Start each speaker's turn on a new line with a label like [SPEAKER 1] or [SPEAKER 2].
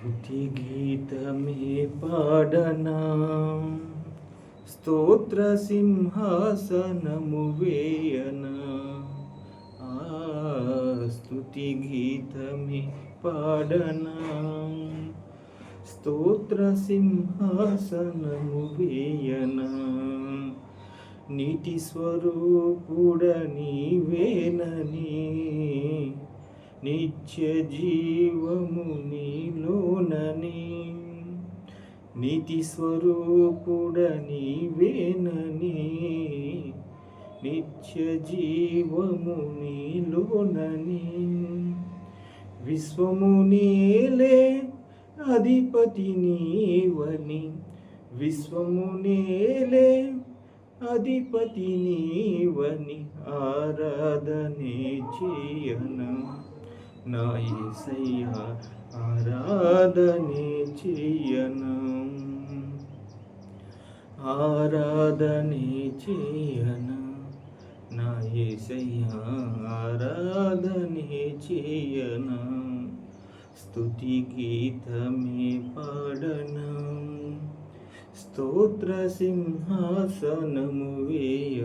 [SPEAKER 1] స్థుతి గీతమే పాడనా. స్తోత్ర సింహాసనము వేయనా. ఆ స్తుతి గీతమే పాడనా. స్తోత్ర సింహాసనము వేయనా. నీటి స్వరూపుడ నీవేనని. నిత్య జీవము నీలో నీతి స్వరూపుడ నీవేనని నిత్య జీవము నీలోనని. విశ్వము నీలే అధిపతి నీవని. విశ్వము నేలే అధిపతి నీవని. ఆరాధనే చేయన. నా ఏసయ్య ఆరాధనే చేయన. ఆరాధనే చేయన నా ఏసయ్యా ఆరాధనే చేయన. స్థుతి గీతమే పాడన స్తోత్ర సింహాసనము వేయ